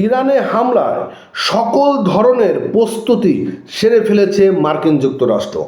ইরানে হামলার সকল ধরনের প্রস্তুতি সেরে ফেলেছে মার্কিন যুক্তরাষ্ট্র।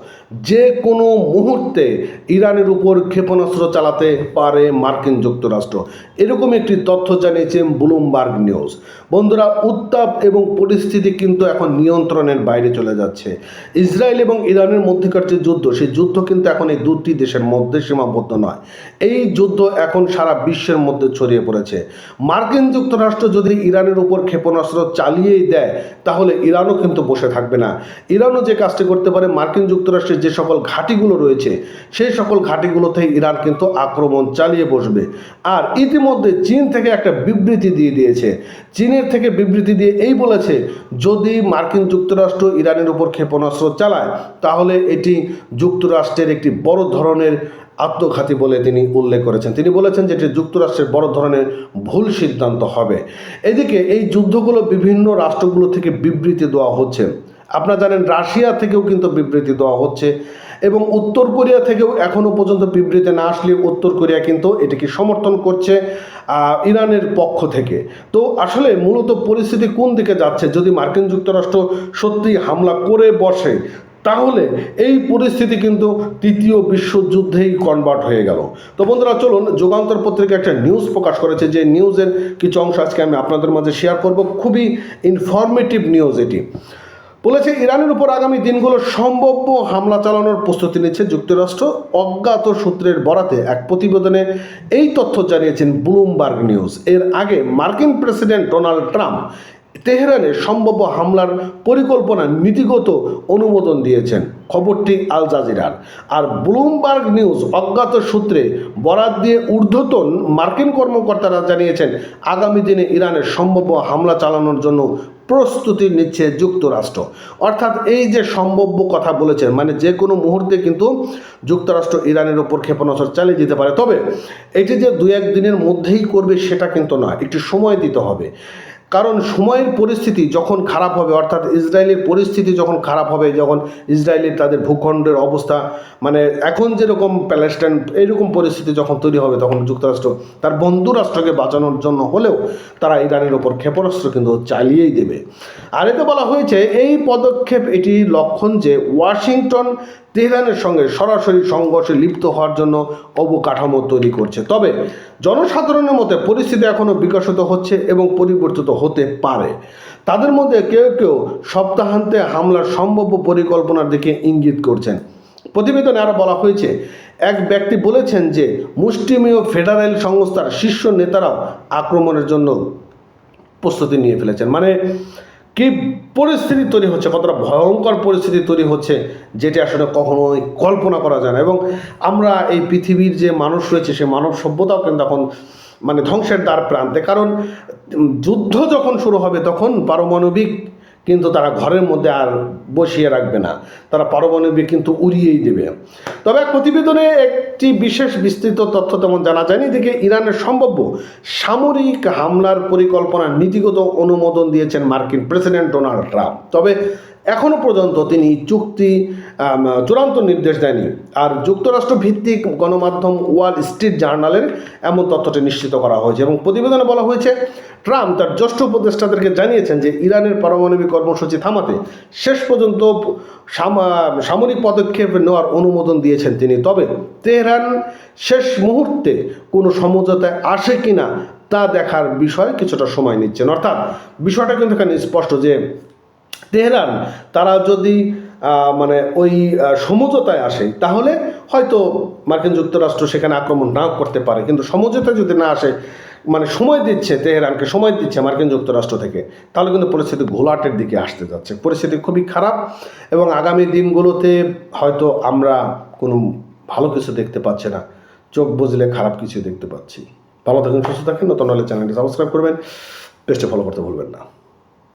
যে কোনো মুহূর্তে ইরানের উপর ক্ষেপণাস্ত্র চালাতে পারে মার্কিন যুক্তরাষ্ট্র। এরকম একটি তথ্য জানিয়েছে ব্লুমবার্গ নিউজ। বন্ধুরা, উত্তাপ এবং পরিস্থিতি কিন্তু এখন নিয়ন্ত্রণের বাইরে চলে যাচ্ছে। ইসরায়েল এবং ইরানের মধ্যেকার যে যুদ্ধ, সেই যুদ্ধ কিন্তু এখন এই দুটি দেশের মধ্যে সীমাবদ্ধ নয়। এই যুদ্ধ এখন সারা বিশ্বের মধ্যে ছড়িয়ে পড়েছে। মার্কিন যুক্তরাষ্ট্র যদি ইরানের উপর ক্ষেপণাস্ত্র চালিয়েই দেয় তাহলে ইরানও কিন্তু বসে থাকবে না। ইরানও যে কাজটি করতে পারে, মার্কিন যুক্তরাষ্ট্রের যে সকল ঘাঁটিগুলো রয়েছে, সেই সকল ঘাঁটিগুলোতে ইরান কিন্তু আক্রমণ চালিয়ে বসবে। আর ইতিমধ্যে চীন থেকে একটা বিবৃতি দিয়ে দিয়েছে। চীনের থেকে বিবৃতি দিয়ে এই বলেছে, যদি মার্কিন যুক্তরাষ্ট্র ইরানের উপর ক্ষেপণাস্ত্র চালায়, তাহলে এটি যুক্তরাষ্ট্রের একটি বড় ধরনের আত্মঘাতী বলে তিনি উল্লেখ করেছেন। তিনি বলেছেন যে এটি যুক্তরাষ্ট্রের বড় ধরনের ভুল সিদ্ধান্ত হবে। এদিকে এই যুদ্ধগুলো বিভিন্ন রাষ্ট্রগুলো থেকে বিবৃতি দেওয়া হচ্ছে। আপনারা জানেন রাশিয়া থেকেও কিন্তু বিবৃতি দেওয়া হচ্ছে এবং উত্তর কোরিয়া থেকেও এখনও পর্যন্ত বিবৃতি না আসলে উত্তর কোরিয়া কিন্তু এটিকে সমর্থন করছে ইরানের পক্ষ থেকে। তো আসলে মূলত পরিস্থিতি কোন দিকে যাচ্ছে? যদি মার্কিন যুক্তরাষ্ট্র সত্যি হামলা করে বসে তাহলে এই পরিস্থিতি কিন্তু তৃতীয় বিশ্বযুদ্ধেই কনভার্ট হয়ে গেল। তো বন্ধুরা, চলুন, যুগান্তর পত্রিকা একটা নিউজ প্রকাশ করেছে, যে নিউজের কিছু অংশ আজকে আমি আপনাদের মাঝে শেয়ার করব। খুবই ইনফরমেটিভ নিউজ এটি। বলেছে, ইরানের উপর আগামী দিনগুলো সম্ভাব্য হামলা চালানোর প্রস্তুতি নিচ্ছে যুক্তরাষ্ট্র। অজ্ঞাত সূত্রের বরাতে এক প্রতিবেদনে এই তথ্য জানিয়েছেন ব্লুমবার্গ নিউজ। এর আগে মার্কিন প্রেসিডেন্ট ডোনাল্ড ট্রাম্প তেহরানে সম্ভাব্য হামলার পরিকল্পনা নীতিগত অনুমোদন দিয়েছেন। খবরটি আল জাজিরার। আর ব্লুমবার্গ নিউজ অজ্ঞাত সূত্রে বরাত দিয়ে ঊর্ধ্বতন মার্কিন কর্মকর্তারা জানিয়েছেন, আগামী দিনে ইরানের সম্ভাব্য হামলা চালানোর জন্য প্রস্তুতি নিচ্ছে যুক্তরাষ্ট্র। অর্থাৎ এই যে সম্ভাব্য কথা বলেছেন মানে যে কোনো মুহূর্তে কিন্তু যুক্তরাষ্ট্র ইরানের ওপর ক্ষেপণাস্ত্র চালিয়ে দিতে পারে। তবে এটি যে দু এক দিনের মধ্যেই করবে সেটা কিন্তু নয়, একটু সময় দিতে হবে। কারণ সময়ের পরিস্থিতি যখন খারাপ হবে, অর্থাৎ ইসরায়েলের পরিস্থিতি যখন খারাপ হবে, যখন ইসরায়েলের তাদের ভূখণ্ডের অবস্থা মানে এখন যেরকম প্যালেস্টাইন, এইরকম পরিস্থিতি যখন তৈরি হবে তখন যুক্তরাষ্ট্র তার বন্ধু রাষ্ট্রকে বাঁচানোর জন্য হলেও তারা ইরানের ওপর ক্ষেপণাস্ত্র কিন্তু চালিয়েই দেবে। আর এতে বলা হয়েছে, এই পদক্ষেপ এটি লক্ষণ যে, ওয়াশিংটন তেহরানের সঙ্গে সরাসরি সংঘর্ষে লিপ্ত হওয়ার জন্য অবকাঠামো তৈরি করছে। তবে জনসাধারণের মতে পরিস্থিতি এখনও বিকশিত হচ্ছে এবং পরিবর্তিত হতে পারে। তাদের মধ্যে কেউ কেউ সপ্তাহান্তে হামলার সম্ভাব্য পরিকল্পনার দিকে ইঙ্গিত করছেন। প্রতিবেদনে আরও বলা হয়েছে, এক ব্যক্তি বলেছেন যে মুষ্টিমেয় ফেডারেল সংস্থার শীর্ষ নেতারাও আক্রমণের জন্য প্রস্তুতি নিয়ে ফেলেছেন। মানে কি পরিস্থিতি তৈরি হচ্ছে, কতটা ভয়ঙ্কর পরিস্থিতি তৈরি হচ্ছে, যেটি আসলে কখনোই কল্পনা করা যায় না। এবং আমরা এই পৃথিবীর যে মানুষ রয়েছে, সে মানব সভ্যতাও কিন্তু এখন মানে ধ্বংসের দ্বার প্রান্তে। কারণ যুদ্ধ যখন শুরু হবে, তখন পারমাণবিক কিন্তু তারা ঘরের মধ্যে আর বসিয়ে রাখবে না। তারা পারমাণবিক কিন্তু উড়িয়েই দেবে। তবে এক প্রতিবেদনে একটি বিশেষ বিস্তৃত তথ্য তেমন জানা যায়নি। দেখে ইরানের সম্ভাব্য সামরিক হামলার পরিকল্পনার নীতিগত অনুমোদন দিয়েছেন মার্কিন প্রেসিডেন্ট ডোনাল্ড ট্রাম্প। তবে এখনও পর্যন্ত তিনি চুক্তি চূড়ান্ত নির্দেশ দেয়নি। আর যুক্তরাষ্ট্র ভিত্তিক গণমাধ্যম ওয়াল স্ট্রিট জার্নালের এমন তথ্যটি নিশ্চিত করা হয়েছে এবং প্রতিবেদনে বলা হয়েছে, ট্রাম্প তার জ্যেষ্ঠ উপদেষ্টাদেরকে জানিয়েছেন যে ইরানের পারমাণবিক কর্মসূচি থামাতে শেষ পর্যন্ত সামা- সামরিক পদক্ষেপ নেওয়ার অনুমোদন দিয়েছেন তিনি। তবে তেহরান শেষ মুহূর্তে কোনো সমঝোতায় আসে কিনা তা দেখার বিষয় কিছুটা সময় নিচ্ছেন। অর্থাৎ বিষয়টা কিন্তু এখানে স্পষ্ট যে তেহরান, তারা যদি মানে ওই সমঝোতায় আসে, তাহলে হয়তো মার্কিন যুক্তরাষ্ট্র সেখানে আক্রমণ নাও করতে পারে। কিন্তু সমঝোতায় যদি না আসে মানে সময় দিচ্ছে, তেহরানকে সময় দিচ্ছে মার্কিন যুক্তরাষ্ট্র থেকে, তাহলে কিন্তু পরিস্থিতি ঘোলাটের দিকে আসতে যাচ্ছে। পরিস্থিতি খুবই খারাপ এবং আগামী দিনগুলোতে হয়তো আমরা কোনো ভালো কিছু দেখতে পাচ্ছি না। চোখ বুঝলে খারাপ কিছু দেখতে পাচ্ছি। ভালো থাকুন, সুস্থ থাকেন। নতুন হলে চ্যানেলটি সাবস্ক্রাইব করবেন। পেজটা ফলো করতে ভুলবেন না।